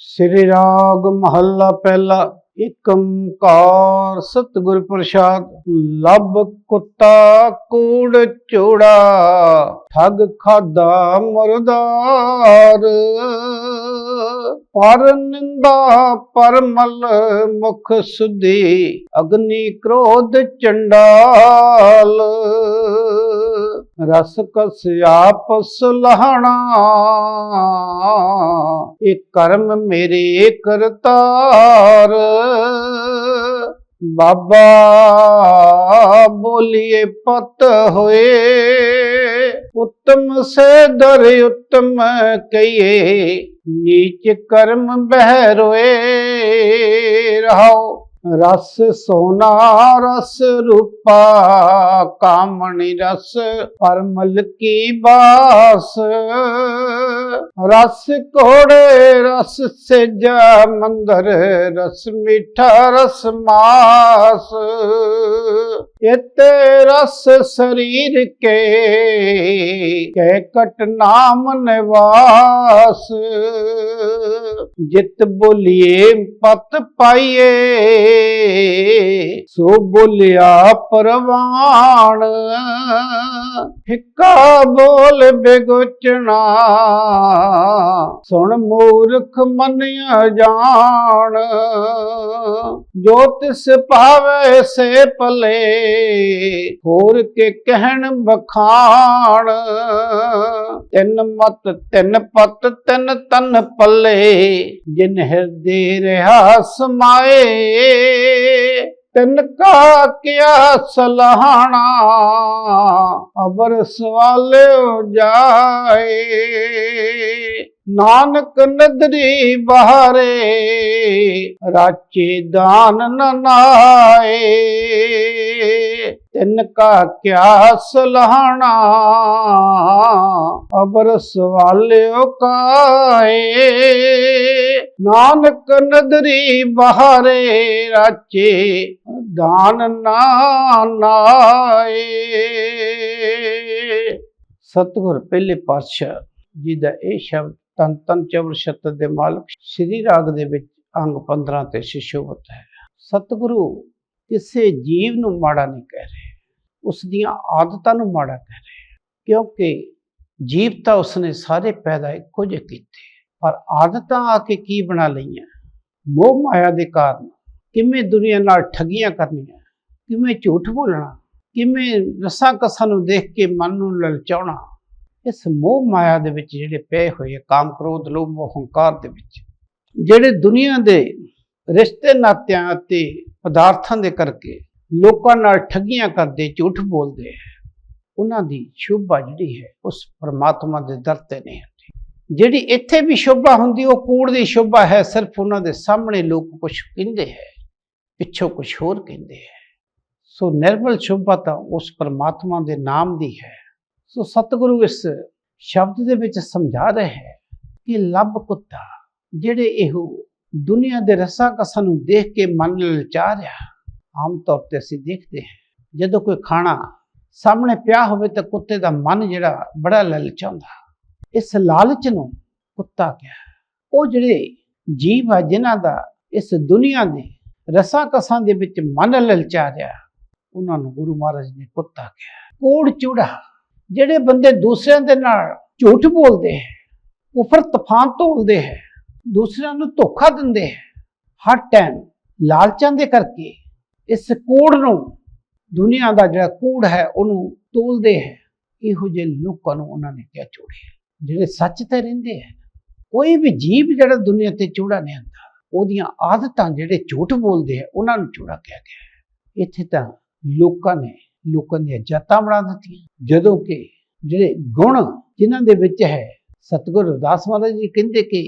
ਸ੍ਰੀ ਰਾਗ ਮਹੱਲਾ ਪਹਿਲਾ ਏਕ ਓੰਕਾਰ ਸਤਿਗੁਰ ਪ੍ਰਸਾਦ, ਲਬ ਕੁੱਤਾ ਕੂੜ ਚੋੜਾ, ਠੱਗ ਖਾਦਾ ਮਰਦਾਰ। ਪਰ ਨਿੰਦਾ ਪਰਮਲ ਮੁਖ ਸੁਦੀ ਅਗਨੀ ਕ੍ਰੋਧ ਚੰਡਾਲ। ਰਸ ਕਸਿਆ ਪਸਲਹਣਾ ਇਹ ਕਰਮ ਮੇਰੇ ਕਰਤਾਰ। ਬਾਬਾ ਬੋਲੀਏ ਪਤ ਹੋਏ। ਉਤਮ ਸੇ ਦਰ ਉਤਮ ਕਈਏ ਨੀਚ ਕਰਮ ਬਹਿ ਰੋਏ। ਰਹਾਓ ਰਸ ਸੋਨਾ, ਰਸ ਰੂਪਾ, ਕਾਮਣੀ ਰਸ, ਪਰਮਲ ਕੀ ਬਾਸ। ਰਸ ਕੋੜੇ ਰਸ ਸੇਜਾ ਮੰਦਰ ਰਸ ਮਿੱਠਾ, ਰਸ ਮਾਸ। ਇਤੇ ਰਸ ਸਰੀਰ ਕੇ ਕਹਿ ਕਟ ਨਾਮ ਨਿਵਾਸ। ਜਿਤ ਬੋਲੀਏ, ਪਤ ਪਾਈਏ, ਸੋ ਬੋਲਿਆ ਪਰਵਾਣ। ਫਿੱਕਾ ਬੋਲ ਬੇਗੁਚਣਾ, ਸੁਣ ਮੂਰਖ ਮੰਨਿਆ ਜਾਣ ਜੋ ਤਿਸ ਭਾਵੇ, ਸੇ ਭਲੇ ਹੋਰ ਕੇ ਕਹਿਣ ਬਖਾਣ ਤਿੰਨ ਮਤ, ਤਿੰਨ ਪਤ, ਤਿੰਨ ਤਨ ਪੱਲੇ। ਜਿਨ ਹਿਰਦੇ ਰਹਾ ਸਮਾਏ ਤਿੰਨ ਕਾ ਕਿਆ ਸਲਹਾਣਾ ਅਬਰ ਸਵਾਲਿਓ ਜਾਏ ਨਾਨਕ ਨਦਰੀ ਬਹਾਰੇ, ਰਾਚੇ ਦਾਨ ਨਨਾਏ ਤਿੰਨ ਕਾ ਕਿਆ ਸਲਹਾਣਾ ਅਬਰ ਸਵਾਲਿਓ ਕਾਏ। ਨਾਨਕ ਨਦਰੀ ਬਹਾਰੇ ਰਾਚੇ, ਦਾਨ ਨਾ ਨਾਏ। ਸਤਿਗੁਰ, ਪਹਿਲੇ ਪਾਤਸ਼ਾਹ ਜੀ ਦਾ ਇਹ ਸ਼ਬਦ ਤਨ ਤਨ ਚਵਰ ਸ਼ਤਰ ਦੇ ਮਾਲਕ, ਸ੍ਰੀ ਰਾਗ ਦੇ ਵਿੱਚ ਅੰਗ 15 ਤੇ ਸ਼ਿਸ਼ੋਵਤ ਹੈ। ਸਤਿਗੁਰੂ ਕਿਸੇ ਜੀਵ ਨੂੰ ਮਾੜਾ ਨਹੀਂ ਕਹਿ ਰਹੇ। ਉਸ ਦੀਆਂ ਆਦਤਾਂ ਨੂੰ ਮਾੜਾ ਕਹਿ ਰਹੇ। ਕਿਉਂਕਿ ਜੀਵ ਤਾਂ ਉਸਨੇ ਸਾਰੇ ਪੈਦਾ ਇੱਕੋ ਜਿਹੇ ਕੀਤੇ। ਪਰ ਆਦਤਾਂ ਆ ਕੇ ਕੀ ਬਣਾ ਲਈਆਂ? ਮੋਹ ਮਾਇਆ ਦੇ ਕਾਰਨ। ਕਿਵੇਂ ਦੁਨੀਆ ਨਾਲ ਠੱਗੀਆਂ ਕਰਨੀਆਂ? ਕਿਵੇਂ ਝੂਠ ਬੋਲਣਾ? ਕਿਵੇਂ ਰਸਾਂ ਕਸਾਂ ਨੂੰ ਦੇਖ ਕੇ ਮਨ ਨੂੰ ਲਲਚਾਉਣਾ? ਇਸ ਮੋਹ ਮਾਇਆ ਦੇ ਵਿੱਚ ਜਿਹੜੇ ਪਏ ਹੋਏ ਕਾਮ, ਕ੍ਰੋਧ, ਲੋਭ ਮੋਹ ਹੰਕਾਰ ਦੇ ਵਿੱਚ, ਜਿਹੜੇ ਦੁਨੀਆ ਦੇ ਰਿਸ਼ਤੇ ਨਾਤਿਆਂ ਅਤੇ ਪਦਾਰਥਾਂ ਦੇ ਕਰਕੇ ਲੋਕਾਂ ਨਾਲ ਠੱਗੀਆਂ ਕਰਦੇ, ਝੂਠ ਬੋਲਦੇ ਹੈ। ਉਹਨਾਂ ਦੀ ਸ਼ੋਭਾ ਜਿਹੜੀ ਹੈ, ਉਸ ਪਰਮਾਤਮਾ ਦੇ ਦਰ ਤੇ ਨਹੀਂ ਹੁੰਦੀ। ਜਿਹੜੀ ਇੱਥੇ ਵੀ ਸ਼ੋਭਾ ਹੁੰਦੀ, ਉਹ ਕੂੜ ਦੀ ਸ਼ੋਭਾ ਹੈ, ਸਿਰਫ ਉਹਨਾਂ ਦੇ ਸਾਹਮਣੇ ਲੋਕ ਕੁਝ ਕਹਿੰਦੇ ਹੈ, ਪਿੱਛੋਂ ਕੁਝ ਹੋਰ ਕਹਿੰਦੇ ਹੈ। ਸੋ ਨਿਰਮਲ ਸ਼ੋਭਾ ਤਾਂ ਉਸ ਪਰਮਾਤਮਾ ਦੇ ਨਾਮ ਦੀ ਹੈ। ਸੋ ਸਤਿਗੁਰੂ ਇਸ ਸ਼ਬਦ ਦੇ ਵਿੱਚ ਸਮਝਾ ਰਿਹਾ ਹੈ ਕਿ ਲੱਭ ਕੁੱਤਾ, ਜਿਹੜੇ ਇਹੋ ਦੁਨੀਆ ਦੇ ਰਸਾਂ ਕਸਾਂ ਨੂੰ ਦੇਖ ਕੇ ਮਨ ਲਲਚਾ ਰਿਹਾ। ਆਮ ਤੌਰ ਤੇ ਅਸੀਂ ਦੇਖਦੇ ਹਾਂ, ਜਦੋਂ ਕੋਈ ਖਾਣਾ ਸਾਹਮਣੇ ਪਿਆ ਹੋਵੇ ਤਾਂ ਕੁੱਤੇ ਦਾ ਮਨ ਜਿਹੜਾ ਬੜਾ ਲਲਚਾਉਂਦਾ। ਇਸ ਲਾਲਚ ਨੂੰ ਕੁੱਤਾ ਕਿਹਾ। ਉਹ ਜਿਹੜੇ ਜੀਵ ਆ, ਜਿਨ੍ਹਾਂ ਦਾ ਇਸ ਦੁਨੀਆ ਦੇ ਰਸਾਂ ਕਸਾਂ ਦੇ ਵਿੱਚ ਮਨ ਲਲਚਾ ਰਿਹਾ, ਉਹਨਾਂ ਨੂੰ ਗੁਰੂ ਮਹਾਰਾਜ ਨੇ ਕੁੱਤਾ ਕਿਹਾ। ਕੋੜ ਚੂੜਾ, ਜਿਹੜੇ ਬੰਦੇ ਦੂਸਰਿਆਂ ਦੇ ਨਾਲ ਝੂਠ ਬੋਲਦੇ ਹੈ ਉਫਰ ਤੂਫਾਨ ਤੋਲਦੇ ਹੈ ਦੂਸਰਿਆਂ ਨੂੰ ਧੋਖਾ ਦਿੰਦੇ ਹੈ। ਹਰ ਟਾਈਮ ਲਾਲਚਾਂ ਦੇ ਕਰਕੇ ਇਸ ਕੋੜ ਨੂੰ, ਦੁਨੀਆ ਦਾ ਜਿਹੜਾ ਕੂੜ ਹੈ, ਉਹਨੂੰ ਤੋਲਦੇ ਹੈ। ਇਹੋ ਜਿਹੇ ਲੋਕਾਂ ਨੂੰ ਉਹਨਾਂ ਨੇ ਕਿਹਾ ਚੂੜੇ ਜਿਹੜੇ ਸੱਚ ਤੇ ਰਹਿੰਦੇ ਹੈ, ਕੋਈ ਵੀ ਜੀਵ ਜਿਹੜਾ ਦੁਨੀਆ ਤੇ ਚੂੜਾ ਨਹੀਂ ਹੁੰਦਾ, ਉਹਦੀਆਂ ਆਦਤਾਂ ਜਿਹੜੇ ਝੂਠ ਬੋਲਦੇ ਹੈ, ਉਹਨਾਂ ਨੂੰ ਚੂੜਾ ਕਿਹਾ ਗਿਆ ਹੈ। ਇੱਥੇ ਤਾਂ ਲੋਕਾਂ ਨੇ, ਲੋਕਾਂ ਦੀਆਂ ਜਾਤਾਂ ਬਣਾ ਦਿੱਤੀਆਂ। ਜਦੋਂ ਕਿ ਜਿਹੜੇ ਗੁਣ ਜਿਨ੍ਹਾਂ ਦੇ ਵਿੱਚ ਹੈ, ਸਤਿਗੁਰੂ ਰਵਿਦਾਸ ਮਹਾਰਾਜ ਜੀ ਕਹਿੰਦੇ ਕਿ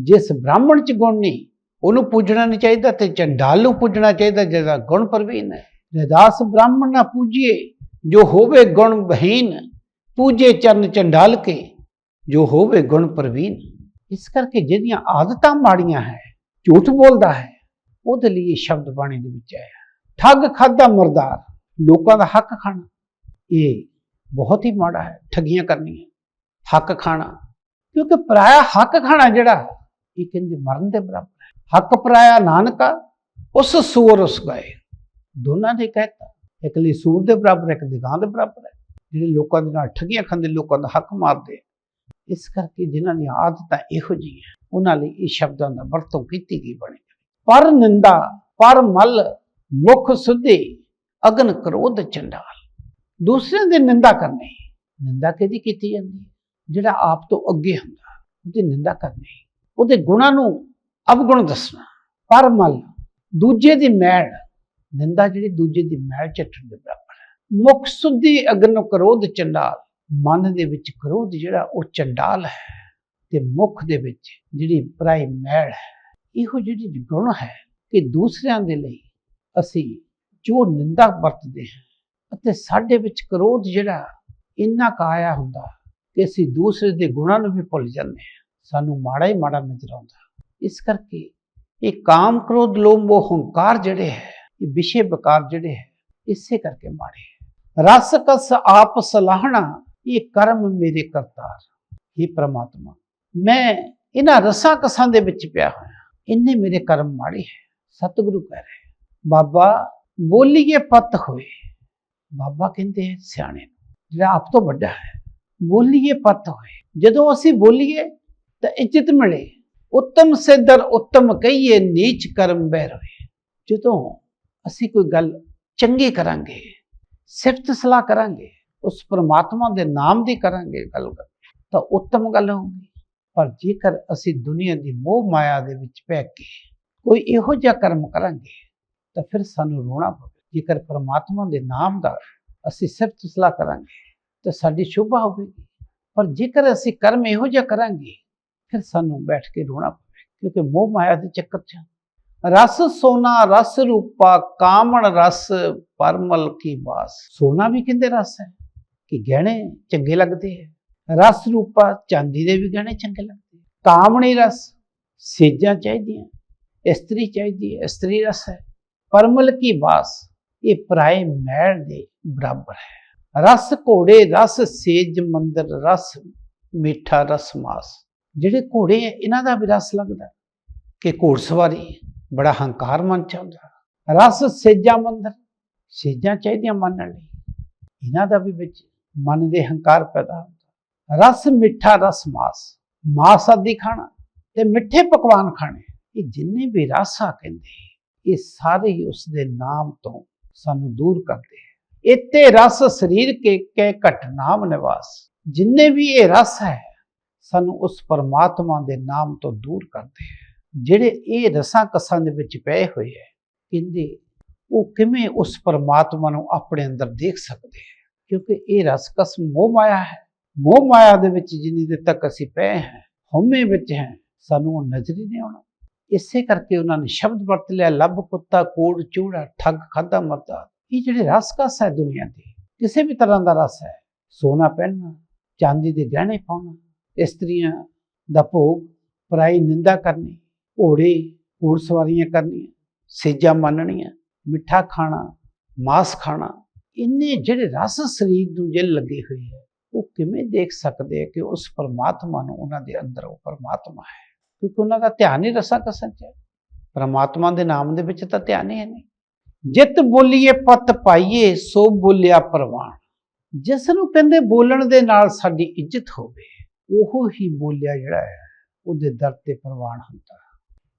ਜਿਸ ਬ੍ਰਾਹਮਣ ਚ ਗੁਣ ਨਹੀਂ, ਉਹਨੂੰ ਪੂਜਣਾ ਨਹੀਂ ਚਾਹੀਦਾ ਤੇ ਚੰਡਾਲ ਨੂੰ ਪੂਜਣਾ ਚਾਹੀਦਾ ਜਿਹਦਾ ਗੁਣ ਪ੍ਰਵੀਨ ਹੈ। ਰਵਿਦਾਸ ਬ੍ਰਾਹਮਣ ਨਾ ਪੂਜੀਏ, ਜੋ ਹੋਵੇ ਗੁਣ ਬਹੀਨ, ਪੂਜੇ ਚਰਨ ਚੰਡਾਲ ਕੇ, ਜੋ ਹੋਵੇ ਗੁਣ ਪ੍ਰਵੀਨ। ਇਸ ਕਰਕੇ ਜਿਹਦੀਆਂ ਆਦਤਾਂ ਮਾੜੀਆਂ ਹੈ, ਝੂਠ ਬੋਲਦਾ ਹੈ, ਉਹਦੇ ਲਈ ਇਹ ਸ਼ਬਦ ਬਾਣੀ ਦੇ ਵਿੱਚ ਆਇਆ ਠੱਗ ਖਾਦਾ ਮਰਦਾਰ, ਲੋਕਾਂ ਦਾ ਹੱਕ ਖਾਣਾ। ਇਹ ਬਹੁਤ ਹੀ ਮਾੜਾ ਹੈ, ਠੱਗੀਆਂ ਕਰਨੀਆਂ। ਹੱਕ ਖਾਣਾ, ਕਿਉਂਕਿ ਪਰਾਇਆ ਹੱਕ ਖਾਣਾ ਜਿਹੜਾ ਇਹ ਕਹਿੰਦੇ, ਮਰਨ ਦੇ ਬਰਾਬਰ ਹੈ। ਹੱਕ ਪਰਾਇਆ ਨਾਨਕਾ, ਉਸ ਸੂਰ ਉਸ ਗਏ। ਦੋਨਾਂ ਨੇ ਕਹਿਤਾ, ਇੱਕ ਲਈ ਸੂਰ ਦੇ ਬਰਾਬਰ ਇੱਕ ਦੀ ਗਾਂ ਦੇ ਬਰਾਬਰ ਹੈ। ਜਿਹੜੇ ਲੋਕਾਂ ਦੇ ਨਾਲ ਠੱਗੀਆਂ ਖਾਂਦੇ, ਲੋਕਾਂ ਦਾ ਹੱਕ ਮਾਰਦੇ ਇਸ ਕਰਕੇ ਜਿਨ੍ਹਾਂ ਦੀਆਂ ਆਦਤਾਂ ਇਹੋ ਜਿਹੀਆਂ ਉਹਨਾਂ ਲਈ ਇਹ ਸ਼ਬਦਾਂ ਦਾ ਵਰਤੋਂ ਕੀਤੀ ਗਈ ਬਣੀ। ਪਰ ਨਿੰਦਾ, ਪਰ ਮਲ, ਮੁਖ ਸੁਧੇ, ਅਗਨ ਕ੍ਰੋਧ ਚੰਡਾਲ। ਦੂਸਰਿਆਂ ਦੀ ਨਿੰਦਾ ਕਰਨੀ। ਨਿੰਦਾ ਕਿਹਦੀ ਕੀਤੀ ਜਾਂਦੀ ਜਿਹੜਾ ਆਪ ਤੋਂ ਅੱਗੇ ਹੁੰਦਾ, ਉਹਦੀ ਨਿੰਦਾ ਕਰਨੀ। ਉਹਦੇ ਗੁਣਾਂ ਨੂੰ ਅਵਗੁਣ ਦੱਸਣਾ, ਪਰ ਮਲ, ਦੂਜੇ ਦੀ ਮੈਲ, ਨਿੰਦਾ ਜਿਹੜੀ ਦੂਜੇ ਦੀ ਮੈਲ ਚੱਟਣ ਦੇ ਬਰਾਬਰ ਹੈ। ਮੁਖ ਸੁਧੀ ਅਗਨ ਕ੍ਰੋਧ ਚੰਡਾਲ, ਮਨ ਦੇ ਵਿੱਚ ਕ੍ਰੋਧ ਜਿਹੜਾ ਉਹ ਚੰਡਾਲ ਹੈ ਤੇ ਮੁਖ ਦੇ ਵਿੱਚ ਜਿਹੜੀ ਪਰਾਈ ਮੈਲ ਹੈ, ਇਹੋ ਜਿਹੜੀ ਗੁਣ ਹੈ ਕਿ ਦੂਸਰਿਆਂ ਦੇ ਲਈ ਅਸੀਂ ਜੋ ਨਿੰਦਾ ਵਰਤਦੇ ਹਾਂ ਅਤੇ ਸਾਡੇ ਵਿੱਚ ਕ੍ਰੋਧ ਜਿਹੜਾ ਇੰਨਾ ਕਾਇਆ ਹੁੰਦਾ ਕਿ ਅਸੀਂ ਦੂਸਰੇ ਦੇ ਗੁਣਾਂ ਨੂੰ ਵੀ ਭੁੱਲ ਜਾਂਦੇ ਹਾਂ। ਸਾਨੂੰ ਮਾੜਾ ਹੀ ਮਾੜਾ ਨਜ਼ਰ ਆਉਂਦਾ। ਇਸ ਕਰਕੇ ਇਹ ਕਾਮ ਕ੍ਰੋਧ ਲੋਭ ਮੋਹ ਹੰਕਾਰ ਜਿਹੜੇ ਹੈ ਇਹ ਵਿਸ਼ੇ ਵਿਕਾਰ ਜਿਹੜੇ ਹੈ ਇਸੇ ਕਰਕੇ ਮਾੜੇ ਹੈ। ਰਸ ਕਸ ਆਪ ਸਲਾਹਣਾ ਇਹ ਕਰਮ ਮੇਰੇ ਕਰਤਾਰ। ਹੀ ਪ੍ਰਮਾਤਮਾ ਮੈਂ ਇਹਨਾਂ ਰਸਾਂ ਕਸਾਂ ਦੇ ਵਿੱਚ ਪਿਆ ਹੋਇਆ ਇੰਨੇ ਮੇਰੇ ਕਰਮ ਮਾੜੇ ਹੈ। ਸਤਿਗੁਰੂ ਕਹਿ ਰਹੇ ਬਾਬਾ ਬੋਲੀਏ ਪਤ ਹੋਏ। ਬਾਬਾ ਕਹਿੰਦੇ ਹੈ ਸਿਆਣੇ ਨੂੰ, ਜਿਹੜਾ ਆਪ ਤੋਂ ਵੱਡਾ ਹੈ ਬੋਲੀਏ ਪਤ ਹੋਏ। ਜਦੋਂ ਅਸੀਂ ਬੋਲੀਏ ਤਾਂ ਇੱਜ਼ਤ ਮਿਲੇ ਉੱਤਮ ਸਿੱਧਰ ਉੱਤਮ ਕਹੀਏ ਨੀਚ ਕਰਮ ਬਹਿ ਹੋਏ ਜਦੋਂ ਅਸੀਂ ਕੋਈ ਗੱਲ ਚੰਗੀ ਕਰਾਂਗੇ ਸਿਫਤ ਸਲਾਹ ਕਰਾਂਗੇ ਉਸ ਪਰਮਾਤਮਾ ਦੇ ਨਾਮ ਦੀ ਕਰਾਂਗੇ ਗੱਲ ਤਾਂ ਉੱਤਮ ਗੱਲ ਹੋਊਗੀ ਪਰ ਜੇਕਰ ਅਸੀਂ ਦੁਨੀਆ ਦੀ ਮੋਹ ਮਾਇਆ ਦੇ ਵਿੱਚ ਪੈ ਕੇ ਕੋਈ ਇਹੋ ਜਿਹਾ ਕਰਮ ਕਰਾਂਗੇ ਤਾਂ ਫਿਰ ਸਾਨੂੰ ਰੋਣਾ ਪਵੇ ਜੇਕਰ ਪਰਮਾਤਮਾ ਦੇ ਨਾਮ ਦਾ ਅਸੀਂ ਸਿਫਤ ਸਲਾਹ ਕਰਾਂਗੇ ਤਾਂ ਸਾਡੀ ਸ਼ੋਭਾ ਹੋਵੇਗੀ ਪਰ ਜੇਕਰ ਅਸੀਂ ਕਰਮ ਇਹੋ ਜਿਹਾ ਕਰਾਂਗੇ ਫਿਰ ਸਾਨੂੰ ਬੈਠ ਕੇ ਰੋਣਾ ਪਵੇ, ਕਿਉਂਕਿ ਮੋਹ ਮਾਇਆ ਦੇ ਚੱਕਰ 'ਚ ਰਸ ਸੋਨਾ ਰਸ ਰੂਪਾ, ਕਾਮਣ ਰਸ ਪਰਮਲ ਕੀ ਬਾਸ ਸੋਨਾ ਵੀ ਕਹਿੰਦੇ ਰਸ ਹੈ, ਕਿ ਗਹਿਣੇ ਚੰਗੇ ਲੱਗਦੇ ਹੈ। ਰਸ ਰੂਪਾ ਚਾਂਦੀ ਦੇ ਵੀ ਗਹਿਣੇ ਚੰਗੇ ਲੱਗਦੇ ਹੈ। ਕਾਮਣੀ ਰਸ ਸੇਜਾਂ ਚਾਹੀਦੀਆਂ, ਇਸਤਰੀ ਚਾਹੀਦੀ ਹੈ, ਇਸਤਰੀ ਰਸ ਹੈ। ਪਰਮਲ ਕੀ ਬਾਸ ਇਹ ਪਰਾਏ ਮੈਲ ਦੇ ਬਰਾਬਰ ਹੈ। ਰਸ ਘੋੜੇ, ਰਸ ਸੇਜ ਮੰਦਰ, ਰਸ ਮਿੱਠਾ, ਰਸ ਮਾਸ। ਜਿਹੜੇ ਘੋੜੇ ਹੈ ਇਹਨਾਂ ਦਾ ਵੀ ਰਸ ਲੱਗਦਾ ਹੈ ਕਿ ਘੋੜਸਵਾਰੀ ਬੜਾ ਹੰਕਾਰ ਮਨ ਚ ਆਉਂਦਾ ਰਸ ਸੇਜਾਂ ਮੰਦਰ, ਸੇਜਾਂ ਚਾਹੀਦੀਆਂ ਮੰਨਣ ਲਈ। ਇਹਨਾਂ ਦਾ ਵੀ ਵਿੱਚ ਮਨ ਦੇ ਹੰਕਾਰ ਪੈਦਾ ਹੁੰਦਾ ਰਸ ਮਿੱਠਾ, ਰਸ ਮਾਸ। ਮਾਸ ਆਦਿ ਖਾਣਾ ਤੇ ਮਿੱਠੇ ਪਕਵਾਨ ਖਾਣੇ। ਇਹ ਜਿੰਨੇ ਵੀ ਰਾਸਾ ਕਹਿੰਦੇ, ਇਹ ਸਾਰੇ ਹੀ ਉਸ ਦੇ ਨਾਮ ਤੋਂ ਸਾਨੂੰ ਦੂਰ ਕਰਦੇ ਹੈ। ਇਤੇ ਰਸ ਸਰੀਰ ਕੇ ਕਹਿ ਘਟ ਨਾਮ ਨਿਵਾਸ। ਜਿੰਨੇ ਵੀ ਇਹ ਰਸ ਹੈ ਸਾਨੂੰ ਉਸ ਪਰਮਾਤਮਾ ਦੇ ਨਾਮ ਤੋਂ ਦੂਰ ਕਰਦੇ ਹੈ ਜਿਹੜੇ ਇਹ ਰਸਾਂ ਕਸਾਂ ਦੇ ਵਿੱਚ ਪਏ ਹੋਏ ਹੈ ਕਹਿੰਦੇ ਉਹ ਕਿਵੇਂ ਉਸ ਪਰਮਾਤਮਾ ਨੂੰ ਆਪਣੇ ਅੰਦਰ ਦੇਖ ਸਕਦੇ ਹੈ ਕਿਉਂਕਿ ਇਹ ਰਸ ਕਸ ਮੋਹ ਮਾਇਆ ਹੈ। ਮੋਹ ਮਾਇਆ ਦੇ ਵਿੱਚ ਜਿੰਨੀ ਦੇਰ ਤੱਕ ਅਸੀਂ ਪਏ ਹਾਂ, ਹਉਮੈ ਵਿੱਚ ਹੈ, ਸਾਨੂੰ ਉਹ ਨਜ਼ਰ ਹੀ ਨਹੀਂ ਆਉਣਾ। ਇਸੇ ਕਰਕੇ ਉਹਨਾਂ ਨੇ ਸ਼ਬਦ ਵਰਤ ਲਿਆ, ਲੱਭ, ਕੁੱਤਾ, ਕੋੜ, ਚੂੜਾ, ਠੱਗ ਖਾਦਾ ਮਰਦਾ। ਇਹ ਜਿਹੜੇ ਰਸ ਕਸ ਹੈ ਦੁਨੀਆ ਦੇ, ਕਿਸੇ ਵੀ ਤਰ੍ਹਾਂ ਦਾ ਰਸ ਹੈ, ਸੋਨਾ ਪਹਿਨਣਾ ਚਾਂਦੀ ਦੇ ਗਹਿਣੇ ਪਾਉਣਾ। ਇਸਤਰੀਆਂ ਦਾ ਭੋਗ ਪਰਾਈ ਨਿੰਦਾ ਕਰਨੀ, ਘੋੜੇ ਘੋੜ ਸਵਾਰੀਆਂ ਕਰਨੀਆਂ, ਸੇਜਾਂ ਮੰਨਣੀਆਂ, ਮਿੱਠਾ ਖਾਣਾ, ਮਾਸ ਖਾਣਾ, ਇੰਨੇ ਜਿਹੜੇ ਰਸ ਸਰੀਰ ਨੂੰ ਜੇ ਲੱਗੇ ਹੋਏ ਹੈ ਉਹ ਕਿਵੇਂ ਦੇਖ ਸਕਦੇ ਆ ਕਿ ਉਸ ਪਰਮਾਤਮਾ ਨੂੰ ਉਹਨਾਂ ਦੇ ਅੰਦਰ ਉਹ ਪਰਮਾਤਮਾ ਹੈ? ਕਿਉਂਕਿ ਉਹਨਾਂ ਦਾ ਧਿਆਨ ਹੀ ਰਸਾਂ ਕਸਾਂ ਚ ਹੈ। ਪਰਮਾਤਮਾ ਦੇ ਨਾਮ ਦੇ ਵਿੱਚ ਤਾਂ ਧਿਆਨ ਹੀ ਹੈ ਨਹੀਂ। ਜਿਤ ਬੋਲੀਏ ਪਤ ਪਾਈਏ, ਸੋ ਬੋਲਿਆ ਪ੍ਰਵਾਨ ਜਿਸ ਨੂੰ ਕਹਿੰਦੇ ਬੋਲਣ ਦੇ ਨਾਲ ਸਾਡੀ ਇੱਜ਼ਤ ਹੋਵੇ ਉਹ ਹੀ ਬੋਲਿਆ ਜਿਹੜਾ ਹੈ, ਉਹਦੇ ਦਰ ਤੇ ਪ੍ਰਵਾਨ ਹੁੰਦਾ।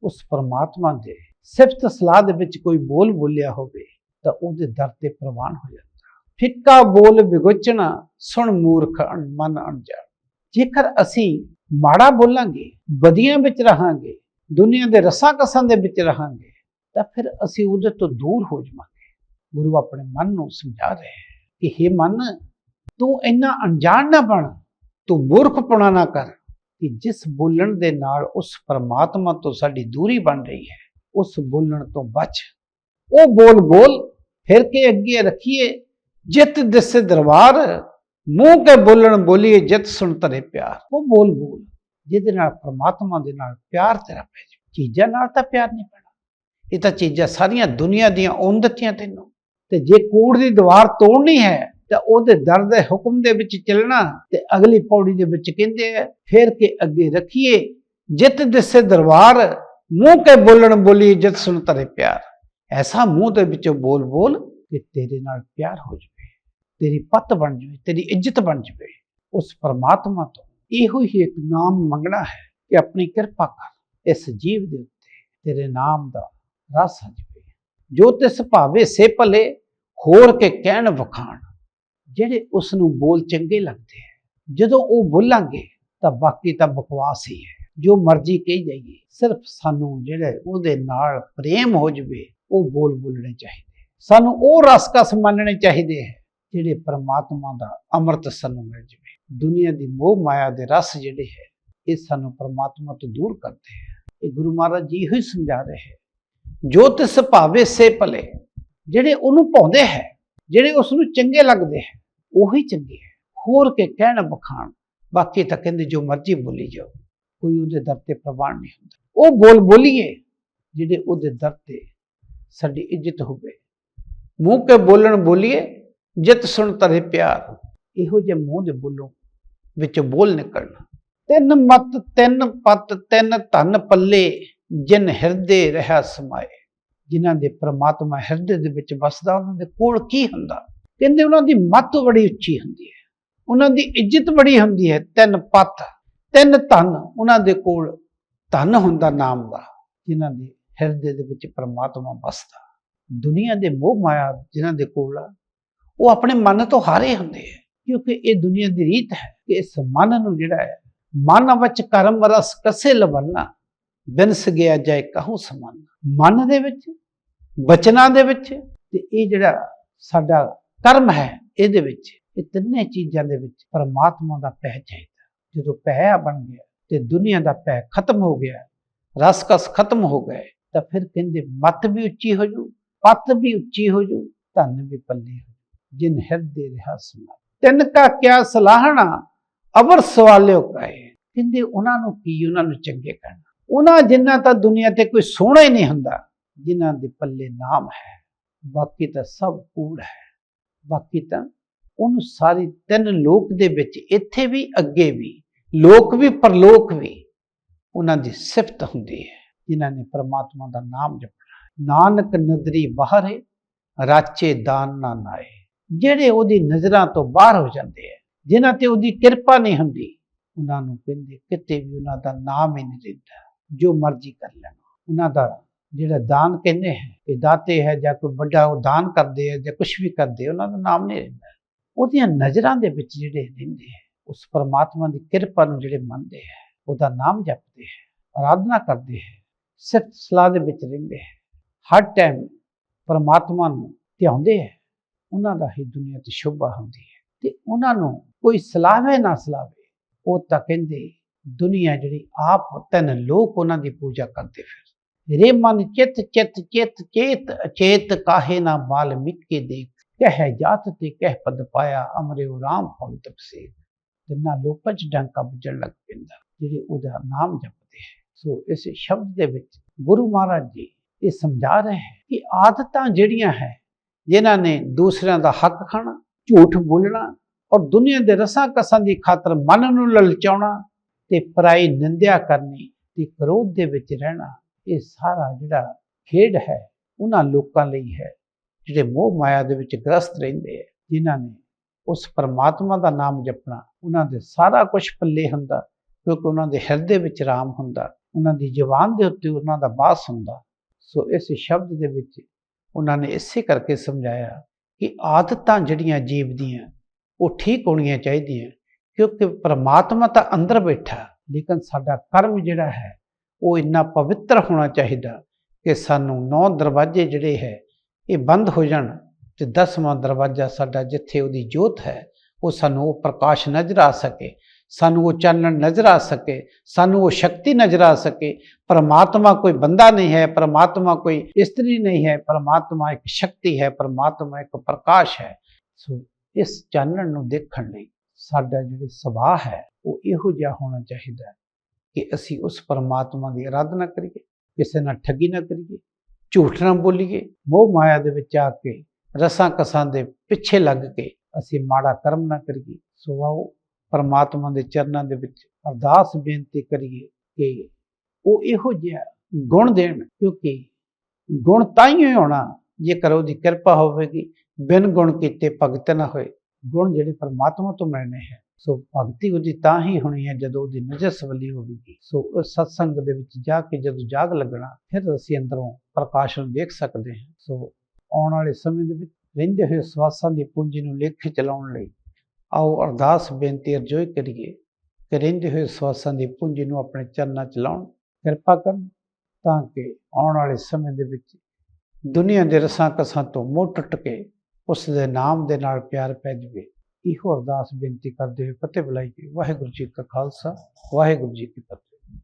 ਉਸ ਪਰਮਾਤਮਾ ਦੇ ਸਿਫਤ ਸਲਾਹ ਦੇ ਵਿੱਚ ਕੋਈ ਬੋਲ ਬੋਲਿਆ ਹੋਵੇ, ਤਾਂ ਉਹਦੇ ਦਰ ਤੇ ਪ੍ਰਵਾਨ ਹੋ ਜਾਂਦਾ। ਫਿੱਕਾ ਬੋਲ ਵਿਗੁਚਣਾ, ਸੁਣ ਮੂਰਖ ਮਨ ਅਣਜਾਣ ਜੇਕਰ ਅਸੀਂ ਮਾੜਾ ਬੋਲਾਂਗੇ ਬਦੀਆਂ ਵਿੱਚ ਰਹਾਂਗੇ, ਦੁਨੀਆ ਦੇ ਰਸਾਂ ਕਸਾਂ ਦੇ ਵਿੱਚ ਰਹਾਂਗੇ, ਤਾਂ ਫਿਰ ਅਸੀਂ ਉਹਦੇ ਤੋਂ ਦੂਰ ਹੋ ਜਾਵਾਂਗੇ। ਗੁਰੂ ਆਪਣੇ ਮਨ ਨੂੰ ਸਮਝਾ ਰਹੇ ਹੈ ਕਿ हे ਮਨ, ਤੂੰ ਇੰਨਾ ਅਣਜਾਣ ਨਾ ਬਣ ਤੂੰ ਮੂਰਖਪਣਾ ਨਾ ਕਰ ਕਿ ਜਿਸ ਬੋਲਣ ਦੇ ਨਾਲ ਉਸ ਪਰਮਾਤਮਾ ਤੋਂ ਸਾਡੀ ਦੂਰੀ ਬਣ ਰਹੀ ਹੈ, ਉਸ ਬੋਲਣ ਤੋਂ ਬਚ। ਉਹ ਬੋਲ ਬੋਲ ਫਿਰ ਕੇ ਅੱਗੇ ਰੱਖੀਏ, ਜਿਤ ਦਿਸ ਦਰਬਾਰ, ਮੂੰਹ ਕੇ ਬੋਲਣ ਬੋਲੀਏ, ਜਿਤ ਸੁਣ ਤਰੇ ਪਿਆਰ। ਉਹ ਬੋਲ ਬੋਲ ਜਿਹਦੇ ਨਾਲ ਪਰਮਾਤਮਾ ਦੇ ਨਾਲ ਪਿਆਰ ਤੇਰਾ ਪੈ ਜਾਵੇ। ਚੀਜ਼ਾਂ ਨਾਲ ਤਾਂ ਪਿਆਰ ਨਹੀਂ ਪੈਣਾ। ਇਹ ਤਾਂ ਚੀਜ਼ਾਂ ਸਾਰੀਆਂ ਦੁਨੀਆ ਦੀਆਂ ਔਨ ਤੈਨੂੰ। ਤੇ ਜੇ ਕੂੜ ਦੀ ਦੀਵਾਰ ਤੋੜਨੀ ਹੈ ਤਾਂ ਉਹਦੇ ਦਰ ਦੇ ਹੁਕਮ ਦੇ ਵਿੱਚ ਚੱਲਣਾ ਤੇ ਅਗਲੀ ਪੌੜੀ ਦੇ ਵਿੱਚ ਕਹਿੰਦੇ ਆ, ਫਿਰ ਕੇ ਅੱਗੇ ਰੱਖੀਏ, ਜਿਤ ਦਿਸੇ ਦਰਬਾਰ, ਮੂੰਹ ਕੇ ਬੋਲਣ ਬੋਲੀ ਇੱਜ਼ਤ ਸੁਣ ਤਰੇ ਪਿਆਰ। ਐਸਾ ਮੂੰਹ ਦੇ ਵਿੱਚੋਂ ਬੋਲ ਬੋਲ ਕਿ ਤੇਰੇ ਨਾਲ ਪਿਆਰ ਹੋ ਜਾਵੇ, ਤੇਰੀ ਪੱਤ ਬਣ ਜਾਵੇ, ਤੇਰੀ ਇੱਜ਼ਤ ਬਣ ਜਾਵੇ। ਉਸ ਪਰਮਾਤਮਾ ਤੋਂ ਇਹੋ ਹੀ ਇੱਕ ਨਾਮ ਮੰਗਣਾ ਹੈ ਕਿ ਆਪਣੀ ਕਿਰਪਾ ਕਰ, ਇਸ ਜੀਵ ਦੇ ਉੱਤੇ ਤੇਰੇ ਨਾਮ ਦਾ ਰਸ ਆ ਜਾਵੇ। ਜੋ ਤਿਸ ਭਾਵੇ ਸੇ ਭਲੇ, ਹੋਰ ਕੇ ਕਹਿਣ ਵਖਾਣ। ਜਿਹੜੇ ਉਸ ਨੂੰ ਬੋਲ ਚੰਗੇ ਲੱਗਦੇ ਹੈ। ਜਦੋਂ ਉਹ ਬੋਲਾਂਗੇ, ਤਾਂ ਬਾਕੀ ਤਾਂ ਬਕਵਾਸ ਹੀ ਹੈ। ਜੋ ਮਰਜ਼ੀ ਕਹੀ ਜਾਈਏ, ਸਿਰਫ ਸਾਨੂੰ ਜਿਹੜੇ ਉਹਦੇ ਨਾਲ ਪ੍ਰੇਮ ਹੋ ਜਵੇ, ਉਹ ਬੋਲ ਬੋਲਣੇ ਚਾਹੀਦੇ ਸਾਨੂੰ ਉਹ ਰਸ ਕਸ ਮੰਨਣੇ ਚਾਹੀਦੇ ਹੈ, ਜਿਹੜੇ ਪਰਮਾਤਮਾ ਦਾ ਅੰਮ੍ਰਿਤ ਸਾਨੂੰ ਮਿਲ ਜਵੇ। ਦੁਨੀਆ ਦੀ ਮੋਹ ਮਾਇਆ ਦੇ ਰਸ ਜਿਹੜੇ ਹੈ, ਇਹ ਸਾਨੂੰ ਪਰਮਾਤਮਾ ਤੋਂ ਦੂਰ ਕਰਦੇ ਹੈ। ਇਹ ਗੁਰੂ ਮਹਾਰਾਜ ਜੀ ਇਹੋ ਹੀ ਸਮਝਾ ਰਹੇ ਹੈ। ਜੋ ਤਿਸ ਭਾਵੇ ਸੇ ਭਲੇ, ਜਿਹੜੇ ਉਹਨੂੰ ਪਾਉਂਦੇ ਹੈ, ਜਿਹੜੇ ਉਸ ਨੂੰ ਚੰਗੇ ਲੱਗਦੇ ਹੈ ਉਹੀ ਚੰਗੇ ਹੈ ਹੋਰ ਕੇ ਕਹਿਣ ਬਖਾਣ, ਬਾਕੀ ਤਾਂ ਕਹਿੰਦੇ ਜੋ ਮਰਜ਼ੀ ਬੋਲੀ ਜਾਓ। ਕੋਈ ਉਹਦੇ ਦਰ ਤੇ ਪ੍ਰਵਾਨ ਨਹੀਂ ਹੁੰਦਾ। ਉਹ ਬੋਲ ਬੋਲੀਏ, ਜਿਹੜੇ ਉਹਦੇ ਦਰ ਤੇ ਸਾਡੀ ਇੱਜ਼ਤ ਹੋਵੇ। ਮੂੰਹ ਕੇ ਬੋਲਣ ਬੋਲੀਏ, ਜਿਤ ਸੁਣ ਤਰੇ ਪਿਆਰ। ਇਹੋ ਜਿਹੇ ਮੂੰਹ ਦੇ ਬੋਲੋ ਵਿੱਚ ਬੋਲ ਨਿਕਲਣਾ। ਤਿੰਨ ਮਤ, ਤਿੰਨ ਪਤ, ਤਿੰਨ ਧਨ ਪੱਲੇ, ਜਿਨ ਹਿਰਦੇ ਰਹਾ ਸਮਾਏ। ਜਿਨ੍ਹਾਂ ਦੇ ਪ੍ਰਮਾਤਮਾ ਹਿਰਦੇ ਦੇ ਵਿੱਚ ਵਸਦਾ, ਉਹਨਾਂ ਦੇ ਕੋਲ ਕੀ ਹੁੰਦਾ? ਕਹਿੰਦੇ ਉਹਨਾਂ ਦੀ ਮੱਤ ਬੜੀ ਉੱਚੀ ਹੁੰਦੀ ਹੈ। ਉਹਨਾਂ ਦੀ ਇੱਜ਼ਤ ਬੜੀ ਹੁੰਦੀ ਹੈ। ਤਿੰਨ ਪੱਤ, ਤਿੰਨ ਧਨ, ਉਹਨਾਂ ਦੇ ਕੋਲ ਧਨ ਹੁੰਦਾ ਨਾਮ ਦਾ, ਜਿਨ੍ਹਾਂ ਦੇ ਹਿਰਦੇ ਦੇ ਵਿੱਚ ਪ੍ਰਮਾਤਮਾ ਵਸਦਾ। ਦੁਨੀਆ ਦੇ ਮੋਹ ਮਾਇਆ ਜਿਨ੍ਹਾਂ ਦੇ ਕੋਲ ਆ, ਉਹ ਆਪਣੇ ਮਨ ਤੋਂ ਹਾਰੇ ਹੁੰਦੇ ਹੈ, ਕਿਉਂਕਿ ਇਹ ਦੁਨੀਆ ਦੀ ਰੀਤ ਹੈ ਕਿ ਇਸ ਮਨ ਨੂੰ ਜਿਹੜਾ ਹੈ, ਮਨ ਵਿੱਚ ਕਰਮ ਰਸ ਕਸੇ ਲਵੰਨਾ, ਬਿਨਸ ਗਿਆ ਜਾਏ ਕਹੂੰ ਸਮਾਨ। ਮਨ ਦੇ ਵਿੱਚ, ਬਚਨਾਂ ਦੇ ਵਿੱਚ, ਤੇ ਇਹ ਜਿਹੜਾ ਸਾਡਾ ਕਰਮ ਹੈ ਇਹਦੇ ਵਿੱਚ। ਇਹ ਤਿੰਨੇ ਚੀਜ਼ਾਂ ਦੇ ਵਿੱਚ ਪਰਮਾਤਮਾ ਦਾ ਪਹਿ ਚਾਹੀਦਾ ਜਦੋਂ ਪਹਿ ਬਣ ਗਿਆ ਤੇ ਦੁਨੀਆ ਦਾ ਪਹਿ ਖਤਮ ਹੋ ਗਿਆ, ਰਸਕਸ ਖਤਮ ਹੋ ਗਏ, ਤਾਂ ਫਿਰ ਕਹਿੰਦੇ ਮਤ ਵੀ ਉੱਚੀ ਹੋ ਜੂ, ਪੱਤ ਵੀ ਉੱਚੀ ਹੋ ਜੂ, ਧਨ ਵੀ ਪੱਲੇ ਹੋ ਜਿਨ ਹਿਰਦੇ ਰਹਾ ਸੁਨਾ ਤਿੰਨ ਕਾ ਕਿਆ ਸਲਾਹਣਾ, ਅਵਰ ਸਵਾਲਿਓ ਕਹੇ। ਕਹਿੰਦੇ ਉਹਨਾਂ ਨੂੰ ਕੀ, ਉਹਨਾਂ ਨੂੰ ਚੰਗੇ ਕਰਨਾ ਉਹਨਾਂ ਜਿਨ੍ਹਾਂ ਤਾਂ ਦੁਨੀਆ ਤੇ ਕੋਈ ਸੋਹਣਾ ਹੀ ਨਹੀਂ ਹੁੰਦਾ, ਜਿਨ੍ਹਾਂ ਦੇ ਪੱਲੇ ਨਾਮ ਹੈ, ਬਾਕੀ ਤਾਂ ਸਭ ਕੂੜ ਹੈ। ਬਾਕੀ ਤਾਂ ਉਹਨੂੰ ਸਾਰੀ ਤਿੰਨ ਲੋਕ ਦੇ ਵਿੱਚ ਇੱਥੇ ਵੀ, ਅੱਗੇ ਵੀ, ਲੋਕ ਵੀ, ਪਰਲੋਕ ਵੀ ਉਹਨਾਂ ਦੀ ਸਿਫਤ ਹੁੰਦੀ ਹੈ, ਜਿਨ੍ਹਾਂ ਨੇ ਪ੍ਰਮਾਤਮਾ ਦਾ ਨਾਮ ਜਪਣਾ ਨਾਨਕ ਨਦਰੀ ਬਾਹਰ ਹੈ, ਰਾਚੇ ਦਾਨ ਨਾ ਨਾਏ। ਜਿਹੜੇ ਉਹਦੀ ਨਜ਼ਰਾਂ ਤੋਂ ਬਾਹਰ ਹੋ ਜਾਂਦੇ ਹੈ, ਜਿਨ੍ਹਾਂ ਤੇ ਉਹਦੀ ਕਿਰਪਾ ਨਹੀਂ ਹੁੰਦੀ, ਉਹਨਾਂ ਨੂੰ ਕਹਿੰਦੇ ਕਿਤੇ ਵੀ ਉਹਨਾਂ ਦਾ ਨਾਮ ਹੀ ਨਹੀਂ ਰਹਿੰਦਾ ਜੋ ਮਰਜ਼ੀ ਕਰ ਲੈਣਾ। ਉਹਨਾਂ ਦਾ ਜਿਹੜਾ ਦਾਨ ਕਹਿੰਦੇ ਹੈ, ਕਿ ਦਾਤੇ ਹੈ ਜਾਂ ਕੋਈ ਵੱਡਾ ਉਹ ਦਾਨ ਕਰਦੇ ਹੈ ਜਾਂ ਕੁਝ ਵੀ ਕਰਦੇ ਉਹਨਾਂ ਦਾ ਨਾਮ ਨਹੀਂ ਰਹਿੰਦਾ ਉਹਦੀਆਂ ਨਜ਼ਰਾਂ ਦੇ ਵਿੱਚ ਜਿਹੜੇ ਰਹਿੰਦੇ ਹੈ, ਉਸ ਪਰਮਾਤਮਾ ਦੀ ਕਿਰਪਾ ਨੂੰ ਜਿਹੜੇ ਮੰਨਦੇ ਹੈ, ਉਹਦਾ ਨਾਮ ਜਪਦੇ ਹੈ ਆਰਾਧਨਾ ਕਰਦੇ ਹੈ ਸਿਫਤ ਸਲਾਹ ਦੇ ਵਿੱਚ ਰਹਿੰਦੇ ਹੈ। ਹਰ ਟਾਈਮ ਪਰਮਾਤਮਾ ਨੂੰ ਧਿਆਉਂਦੇ ਹੈ, ਉਹਨਾਂ ਦਾ ਹੀ ਦੁਨੀਆ ਤੇ ਸ਼ੋਭਾ ਹੁੰਦੀ ਹੈ। ਤੇ ਉਹਨਾਂ ਨੂੰ ਕੋਈ ਸਲਾਵੇ ਨਾ ਸਲਾਵੇ ਉਹ ਤਾਂ ਕਹਿੰਦੇ, ਦੁਨੀਆ ਜਿਹੜੀ ਆਪ ਤਿੰਨ ਲੋਕ ਉਹਨਾਂ ਦੀ ਪੂਜਾ ਕਰਦੇ ਫਿਰ ਰੇ ਮਨ ਚਿਤ ਚਿਤ ਚਿਤ ਚੇਤ ਅਚੇਤ ਕਾਹੇ ਨਾ ਵਾਲਮੀਕੀ ਦੇਖ। ਕਹਿ ਜਾਤ ਤੇ ਕਹਿ ਪਦ ਪਾਇਆ ਅਮਰਿਓ ਰਾਮ ਭਗਤ ਸੇ ਤਿੰਨਾਂ ਲੋਕਾਂ 'ਚ ਡੰਕਾ ਵੱਜਣ ਲੱਗ ਪੈਂਦਾ, ਜਿਹੜੇ ਉਹਦਾ ਨਾਮ ਜਪਦੇ ਹੈ। ਸੋ ਇਸ ਸ਼ਬਦ ਦੇ ਵਿੱਚ ਗੁਰੂ ਮਹਾਰਾਜ ਜੀ ਇਹ ਸਮਝਾ ਰਹੇ ਹੈ ਕਿ ਆਦਤਾਂ ਜਿਹੜੀਆਂ ਹੈ, ਜਿਨ੍ਹਾਂ ਨੇ ਦੂਸਰਿਆਂ ਦਾ ਹੱਕ ਖਾਣਾ, ਝੂਠ ਬੋਲਣਾ ਔਰ ਦੁਨੀਆ ਦੇ ਰਸਾਂ ਕਸਾਂ ਦੀ ਖਾਤਰ ਮਨ ਨੂੰ ਲਲਚਾਉਣਾ ਤੇ ਪਰਾਈ ਨਿੰਦਿਆ ਕਰਨੀ ਤੇ ਕ੍ਰੋਧ ਦੇ ਵਿੱਚ ਰਹਿਣਾ ਇਹ ਸਾਰਾ ਜਿਹੜਾ ਖੇਡ ਹੈ, ਉਹਨਾਂ ਲੋਕਾਂ ਲਈ ਹੈ, ਜਿਹੜੇ ਮੋਹ ਮਾਇਆ ਦੇ ਵਿੱਚ ਗ੍ਰਸਤ ਰਹਿੰਦੇ ਹੈ, ਜਿਨ੍ਹਾਂ ਨੇ ਉਸ ਪਰਮਾਤਮਾ ਦਾ ਨਾਮ ਜਪਣਾ, ਉਹਨਾਂ ਦੇ ਸਾਰਾ ਕੁਝ ਪੱਲੇ ਹੁੰਦਾ, ਕਿਉਂਕਿ ਉਹਨਾਂ ਦੇ ਹਿਰਦੇ ਵਿੱਚ ਰਾਮ ਹੁੰਦਾ, ਉਹਨਾਂ ਦੀ ਜ਼ੁਬਾਨ ਦੇ ਉੱਤੇ ਉਹਨਾਂ ਦਾ ਬਾਸ ਹੁੰਦਾ। ਸੋ ਇਸ ਸ਼ਬਦ ਦੇ ਵਿੱਚ ਉਹਨਾਂ ਨੇ ਇਸੇ ਕਰਕੇ ਸਮਝਾਇਆ ਕਿ ਆਦਤਾਂ ਜਿਹੜੀਆਂ ਜੀਵ ਦੀਆਂ, ਉਹ ਠੀਕ ਹੋਣੀਆਂ ਚਾਹੀਦੀਆਂ, ਕਿਉਂਕਿ ਪਰਮਾਤਮਾ ਤਾਂ ਅੰਦਰ ਬੈਠਾ, ਲੇਕਿਨ ਸਾਡਾ ਕਰਮ ਜਿਹੜਾ ਹੈ ਉਹ ਇੰਨਾ ਪਵਿੱਤਰ ਹੋਣਾ ਚਾਹੀਦਾ ਕਿ ਸਾਨੂੰ ਨੌ ਦਰਵਾਜ਼ੇ ਜਿਹੜੇ ਹੈ, ਇਹ ਬੰਦ ਹੋ ਜਾਣ ਤੇ ਦਸਵਾਂ ਦਰਵਾਜ਼ਾ ਸਾਡਾ ਜਿੱਥੇ ਉਹਦੀ ਜੋਤ ਹੈ, ਉਹ ਸਾਨੂੰ ਉਹ ਪ੍ਰਕਾਸ਼ ਨਜ਼ਰ ਆ ਸਕੇ, ਸਾਨੂੰ ਉਹ ਚਾਨਣ ਨਜ਼ਰ ਆ ਸਕੇ, ਸਾਨੂੰ ਉਹ ਸ਼ਕਤੀ ਨਜ਼ਰ ਆ ਸਕੇ। ਪਰਮਾਤਮਾ ਕੋਈ ਬੰਦਾ ਨਹੀਂ ਹੈ, ਪਰਮਾਤਮਾ ਕੋਈ ਇਸਤਰੀ ਨਹੀਂ ਹੈ, ਪਰਮਾਤਮਾ ਇੱਕ ਸ਼ਕਤੀ ਹੈ, ਪਰਮਾਤਮਾ ਇੱਕ ਪ੍ਰਕਾਸ਼ ਹੈ। ਸੋ ਇਸ ਚਾਨਣ ਨੂੰ ਦੇਖਣ ਲਈ ਸਾਡਾ ਜਿਹੜੇ ਸੁਭਾਅ ਹੈ, ਉਹ ਇਹੋ ਜਿਹਾ ਹੋਣਾ ਚਾਹੀਦਾ। ਹੈ ਕਿ ਅਸੀਂ ਉਸ ਪਰਮਾਤਮਾ ਦੀ ਆਰਾਧਨਾ ਕਰੀਏ, ਕਿਸੇ ਨਾਲ ਠੱਗੀ ਨਾ ਕਰੀਏ, ਝੂਠ ਨਾ ਬੋਲੀਏ, ਮੋਹ ਮਾਇਆ ਦੇ ਵਿੱਚ ਆ ਕੇ ਰਸਾਂ ਕਸਾਂ ਦੇ ਪਿੱਛੇ ਲੱਗ ਕੇ ਅਸੀਂ ਮਾੜਾ ਕਰਮ ਨਾ ਕਰੀਏ। ਸੋ ਆਓ ਪਰਮਾਤਮਾ ਦੇ ਚਰਨਾਂ ਦੇ ਵਿੱਚ ਅਰਦਾਸ ਬੇਨਤੀ ਕਰੀਏ ਕਿ ਉਹ ਇਹੋ ਜਿਹਾ ਗੁਣ ਦੇਣ, ਕਿਉਂਕਿ ਗੁਣ ਤਾਂ ਹੀ ਹੋਣਾ, ਜੇਕਰ ਉਹਦੀ ਕਿਰਪਾ ਹੋਵੇਗੀ, ਬਿਨ ਗੁਣ ਕੀਤੇ ਭਗਤ ਨਾ ਹੋਏ। ਗੁਣ ਜਿਹੜੇ ਪਰਮਾਤਮਾ ਤੋਂ ਮਿਲਣੇ ਹੈ। ਸੋ ਭਗਤੀ ਉਹਦੀ ਤਾਂ ਹੀ ਹੋਣੀ ਹੈ ਜਦੋਂ ਉਹਦੀ ਨਜ਼ਰ ਸਵਲੀ ਹੋਵੇਗੀ। ਸੋ ਉਸ ਸਤਸੰਗ ਦੇ ਵਿੱਚ ਜਾ ਕੇ ਜਦੋਂ ਜਾਗ ਲੱਗਣਾ, ਫਿਰ ਅਸੀਂ ਅੰਦਰੋਂ ਪ੍ਰਕਾਸ਼ ਨੂੰ ਦੇਖ ਸਕਦੇ ਹਾਂ। ਸੋ ਆਉਣ ਵਾਲੇ ਸਮੇਂ ਦੇ ਵਿੱਚ ਰਹਿੰਦੇ ਹੋਏ ਸਵਾਸਾਂ ਦੀ ਪੂੰਜੀ ਨੂੰ ਲੇਖੇ ਚਲਾਉਣ ਲਈ ਆਓ ਅਰਦਾਸ ਬੇਨਤੀ ਅਰਜ਼ੋਈ ਕਰੀਏ ਕਿ ਰਹਿੰਦੇ ਹੋਏ ਸਵਾਸਾਂ ਦੀ ਪੂੰਜੀ ਨੂੰ ਆਪਣੇ ਚਰਨਾਂ ਚ ਲਾਉਣ, ਕਿਰਪਾ ਕਰਨ ਤਾਂ ਕਿ ਆਉਣ ਵਾਲੇ ਸਮੇਂ ਦੇ ਵਿੱਚ ਦੁਨੀਆ ਦੇ ਰਸਾਂ ਕਸਾਂ ਤੋਂ ਮੋਹ ਟੁੱਟ ਕੇ ਉਸ ਦੇ ਨਾਮ ਦੇ ਨਾਲ ਪਿਆਰ ਪੈ ਜਾਵੇ। ਇਹੋ ਅਰਦਾਸ ਬੇਨਤੀ ਕਰਦੇ ਹੋਏ ਫਤਿਹ ਬੁਲਾਈ ਵਾਹਿਗੁਰੂ ਜੀ ਕਾ ਖਾਲਸਾ, ਵਾਹਿਗੁਰੂ ਜੀ ਕੀ ਫਤਿਹ।